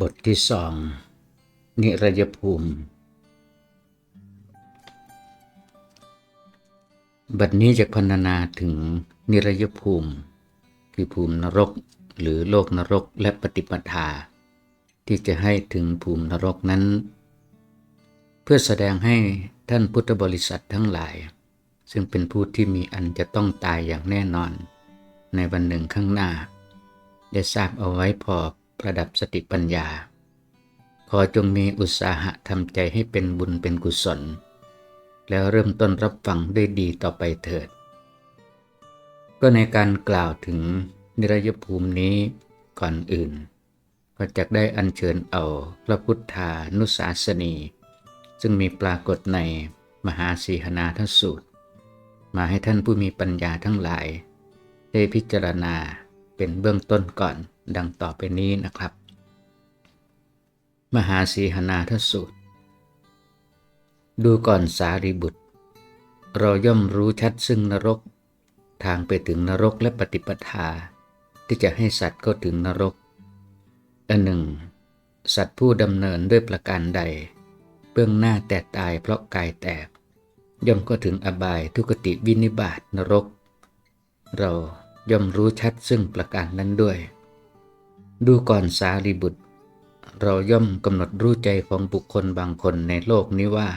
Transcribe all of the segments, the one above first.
บทที่สอง นิรยภูมิ บัดนี้จะพรรณนาถึงนิรยภูมิ คือภูมินรกหรือโลกนรกและปฏิปทา ที่จะให้ถึงภูมินรกนั้น เพื่อแสดงให้ท่านพุทธบริษัททั้งหลาย ซึ่งเป็นผู้ที่มีอันจะต้องตายอย่างแน่นอน ในวันหนึ่งข้างหน้า ได้ทราบเอาไว้พอ ประดับสติปัญญา ขอจงมีอุตสาหะทำใจให้เป็นบุญเป็นกุศล แล้วเริ่มต้นรับฟังได้ดีต่อไปเถิด ก็ในการกล่าวถึงนิรยภูมินี้ก่อนอื่น ก็จะได้อัญเชิญเอาพระพุทธานุสาสนี ซึ่งมีปรากฏในมหาสีหนาทสูตร มาให้ท่านผู้มีปัญญาทั้งหลาย ได้พิจารณาเป็นเบื้องต้นก่อน ดังต่อไปนี้นะครับ มหาสีหนาทสูตร ดูก่อนสารีบุตร เราย่อมรู้ชัดซึ่งนรก ทางไปถึงนรกและปฏิปทา ที่จะให้สัตว์เข้าถึงนรกอันหนึ่ง สัตว์ผู้ดำเนินด้วยประการใด เบื้องหน้าแต่ตายเพราะกายแตก ย่อมก็ถึงอบายทุกติวินิบาตนรก เราย่อมรู้ชัดซึ่งประการนั้นด้วย ดูก่อนสารีบุตร เราย่อมกำหนดรู้ใจของบุคคลบางคนในโลกนี้ว่า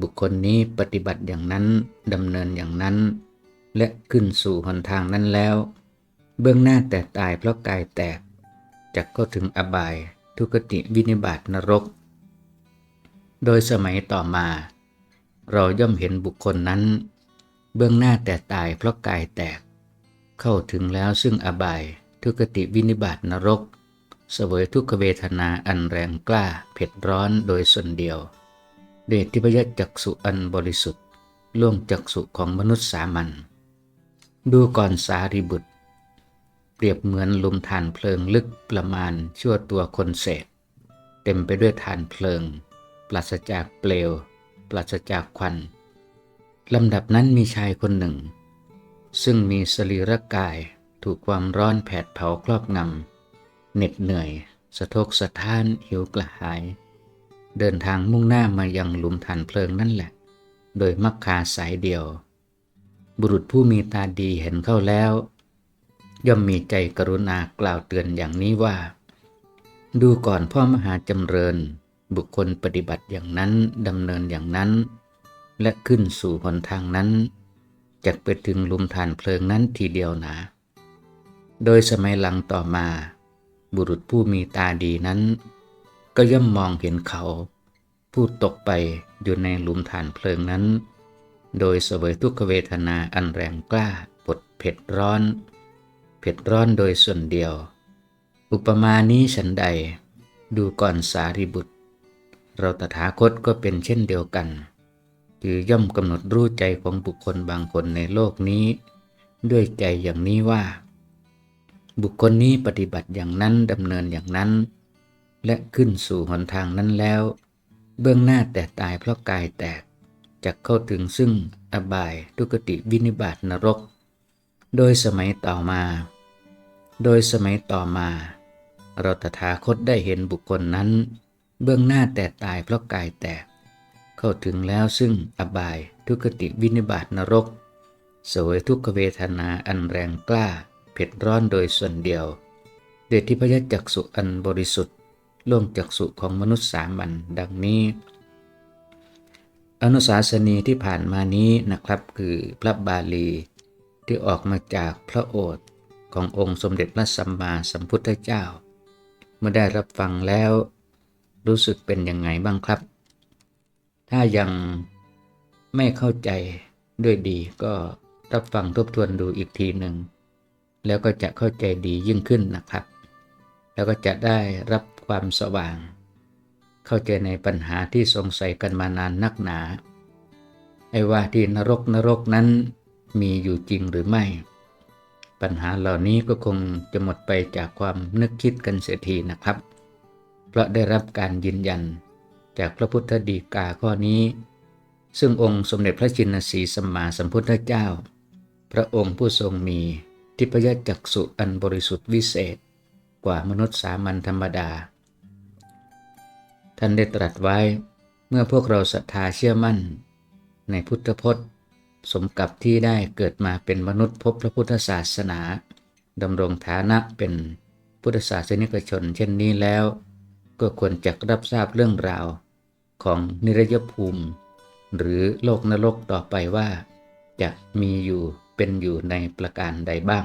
บุคคลนี้ปฏิบัติอย่างนั้นดำเนินอย่างนั้น และขึ้นสู่หนทางนั้นแล้ว เบื้องหน้าแต่ตายเพราะกายแตกจักก็ถึงอบายทุกติวินิบาตนรก โดยสมัยต่อมา เราย่อมเห็นบุคคลนั้น เบื้องหน้าแต่ตายเพราะกายแตก เข้าถึงแล้วซึ่งอบาย ทุกติวินิบาตนรก เสวยทุกขเวทนาอันแรงกล้า เผ็ดร้อนโดยส่วนเดียว เดชทิพยจักสุอันบริสุทธิ์ล่วงจักสุของมนุษย์สามัญดูก่อนสารีบุตร เปรียบเหมือนลุมฐานเพลิงลึกประมาณชั่วตัวคนเศษ เต็มไปด้วยฐานเพลิง ปราศจากเปลว ปราศจากควันลำดับนั้นมีชายคนหนึ่ง ซึ่งมีสรีระกาย ถูกความร้อนแผดเผาครอบงำเหน็ดเหนื่อย สะทกสะท้านหิวกระหาย เดินทางมุ่งหน้ามายังหลุมฐานเพลิงนั่นแหละ โดยมักคาสายเดียว บุรุษผู้มีตาดีเห็นเข้าแล้ว ย่อมมีใจกรุณากล่าวเตือนอย่างนี้ว่า ดูก่อนพ่อมหาจำเริญ บุคคลปฏิบัติอย่างนั้นดำเนินอย่างนั้น และขึ้นสู่หนทางนั้นจะไปถึงหลุมฐานเพลิงนั้นทีเดียวนะ โดยสมัยหลังต่อมา บุรุษผู้มีตาดีนั้น ก็ย่อมมองเห็นเขา ผู้ตกไปอยู่ในหลุมฐานเพลิงนั้น โดยเสวยทุกขเวทนาอันแรงกล้าปดเผ็ดร้อน เผ็ดร้อนโดยส่วนเดียว อุปมานี้ฉันใด ดูก่อนสารีบุตร เราตถาคตก็เป็นเช่นเดียวกัน คือย่อมกำหนดรู้ใจของบุคคลบางคนในโลกนี้ ด้วยใจอย่างนี้ว่า บุคคลนี้ปฏิบัติอย่างนั้นดำเนินอย่างนั้น และขึ้นสู่หนทางนั้นแล้ว เบื้องหน้าแต่ตายเพราะกายแตกจะเข้าถึงซึ่งอบายทุกติวินิบาตนรก โดยสมัยต่อมา โดยสมัยต่อมา เราตถาคตได้เห็นบุคคลนั้น เบื้องหน้าแต่ตายเพราะกายแตก เข้าถึงแล้วซึ่งอบายทุกติวินิบาตนรก สวยทุกขเวทนาอันแรงกล้า ผ็ดร้อนโดยส่วนเดียว เดชทิพยจักสุอันบริสุทธิ์ล่วงจักสุของมนุษย์สามัญดังนี้ อนุสาสนีที่ผ่านมานี้นะครับคือพระบาลีที่ออกมาจากพระโอษฐ์ขององค์สมเด็จพระสัมมาสัมพุทธเจ้า เมื่อได้รับฟังแล้ว รู้สึกเป็นยังไงบ้างครับ ถ้ายังไม่เข้าใจด้วยดีก็รับฟังทบทวนดูอีกทีหนึ่ง แล้วก็จะเข้าใจดียิ่งขึ้นนะครับ แล้วก็จะได้รับความสว่าง เข้าใจในปัญหาที่สงสัยกันมานานนักหนา ไอ้ว่าที่นรกนรกนั้นมีอยู่จริงหรือไม่ ปัญหาเหล่านี้ก็คงจะหมดไปจากความนึกคิดกันเสียทีนะครับ เพราะได้รับการยืนยันจากพระพุทธดีกาข้อนี้ ซึ่งองค์สมเด็จพระจินสีสัมมาสัมพุทธเจ้า พระองค์ผู้ทรงมี ทิพยจักษุอันบริสุทธิ์วิเศษ กว่ามนุษย์สามัญธรรมดา ท่านได้ตรัสไว้เมื่อพวกเราศรัทธาเชื่อมั่น ในพุทธพจน์ สมกับที่ได้เกิดมาเป็นมนุษย์พบพระพุทธศาสนาดำรงฐานะเป็นพุทธศาสนิกชน เช่นนี้แล้ว ก็ควรจะรับทราบเรื่องราวของนิรยภูมิ หรือโลกนรกต่อไปว่าจะมีอยู่ เป็นอยู่ในประการใดบ้าง